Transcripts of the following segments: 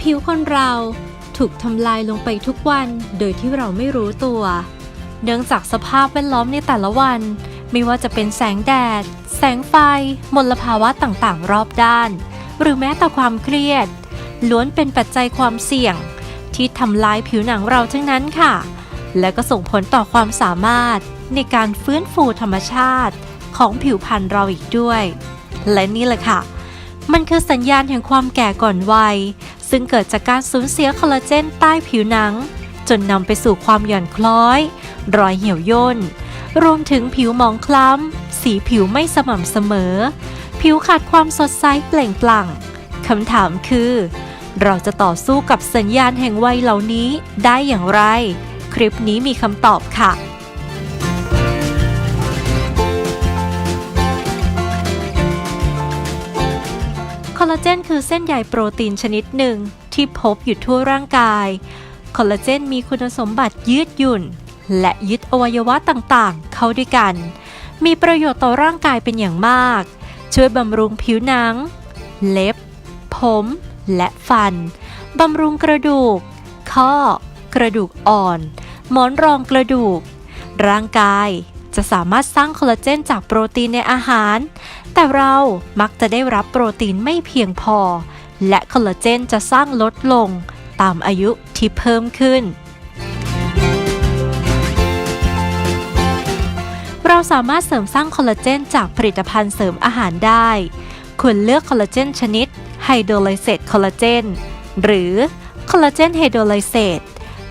ผิวคนเราถูกทำลายลงไปทุกวันโดยที่เราไม่รู้ตัว เนื่องจากสภาพแวดล้อมในแต่ละวัน ไม่ว่าจะเป็นแสงแดด แสงไฟ มลภาวะต่างๆ รอบด้าน หรือแม้แต่ความเครียด ล้วนเป็นปัจจัยความเสี่ยง ที่ทำลายผิวหนังเราทั้งนั้นค่ะ และก็ส่งผลต่อความสามารถในการฟื้นฟูธรรมชาติของผิวพรรณเราอีกด้วย และนี่แหละค่ะ มันคือสัญญาณแห่งความแก่ก่อนวัย ซึ่งเกิดจากการสูญเสียคอลลาเจนใต้ผิวหนัง จนนำไปสู่ความหย่อนคล้อย รอยเหี่ยวย่น รวมถึงผิวหมองคล้ำ สีผิวไม่สม่ำเสมอ ผิวขาดความสดใสเปล่งปลั่งคำถามคือ เราจะต่อสู้กับสัญญาณแห่งวัยเหล่านี้ได้อย่างไร คลิปนี้มีคำตอบค่ะ อลลาเจนคือเส้นใยโปรตีนชนิดหนึ่ง ที่พบอยู่ทั่วร่างกาย คอลลาเจนมีคุณสมบัติยืดหยุ่น และยึดอวัยวะต่างๆ เข้าด้วยกัน มีประโยชน์ต่อร่างกายเป็นอย่างมาก ช่วยบำรุงผิวหนัง เล็บ ผม และฟัน บำรุงกระดูก ข้อ กระดูกอ่อน หมอนรองกระดูก ร่างกาย จะสามารถสร้างคอลลาเจนจากโปรตีนในอาหาร แต่เรามักจะได้รับโปรตีนไม่เพียงพอ และคอลลาเจนจะสร้างลดลงตามอายุที่เพิ่มขึ้น เราสามารถเสริมสร้างคอลลาเจนจากผลิตภัณฑ์เสริมอาหารได้ ควรเลือกคอลลาเจนชนิดไฮโดรไลเซตคอลลาเจนหรือคอลลาเจนไฮโดรไลเซต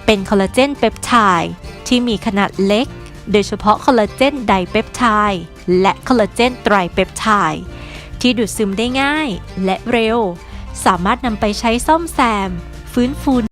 เป็นคอลลาเจนเปปไทด์ที่มีขนาดเล็ก โดยเฉพาะคอลลาเจนไดเปปไทด์และคอลลาเจนไตรเปปไทด์ที่ดูดซึมได้ง่ายและเร็ว สามารถนำไปใช้ซ่อมแซม ฟื้นฟู